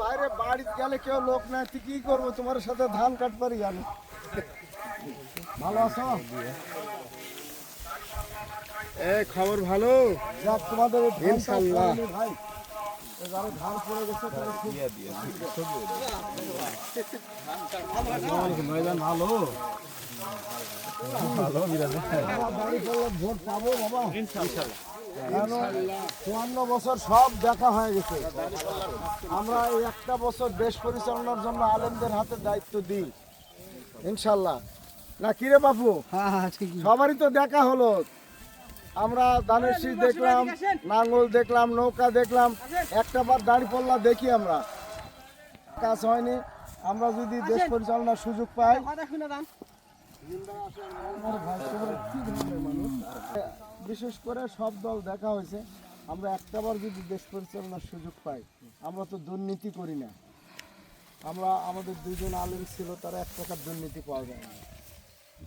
বাইরে বাড়িতে গেলে কেউ লোক নাই কি করব? তোমার সাথে ধান কাটপারি আমি ভালো আছো? এ খবর ভালো? যাক তোমাদের ইনশাআল্লাহ। ভাই। এবারে ধান পড়ে গেছে চুয়ান্ন বছর সব দেখা হয়ে গেছে আমরা এই একটা বছর দেশ পরিচালনার জন্য আলেমদের হাতে দায়িত্ব দিই ইনশাল্লাহ। না কিরে বাপু সবারই তো দেখা হলো আমরা শীষ দেখলাম নাঙ্গল দেখলাম নৌকা দেখলাম একটা বার দাড়ি পাল্লা দেখি আমরা কাজ হয়নি আমরা যদি দেশ পরিচালনার সুযোগ পাই? বিশেষ করে সব দল দেখা হয়েছে। আমরা একটাবার যদি দেশ পরিচালনার সুযোগ পাই আমরা তো দুর্নীতি করি না। আমরা আমাদের দুজন আলেম ছিল তারা এক প্রকার দুর্নীতি পাওয়া যায় না।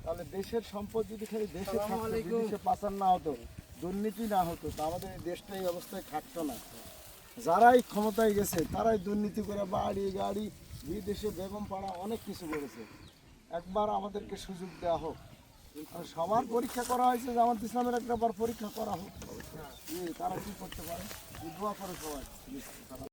তাহলে দেশের সম্পদ যদি খালি দেশে থাকতো পাচার না হতো দুর্নীতি না হতো তা আমাদের এই দেশটা এই অবস্থায় থাকতো না। যারাই ক্ষমতায় গেছে তারাই দুর্নীতি করে বাড়ি গাড়ি বিদেশে বেগম পাড়া অনেক কিছু করেছে। একবার আমাদেরকে সুযোগ দেওয়া হোক। সবার পরীক্ষা করা হয়েছে জামাত ইসলামের একটা পরীক্ষা করা হোক। তারা কি করতে পারে? দোয়া করে সবাই।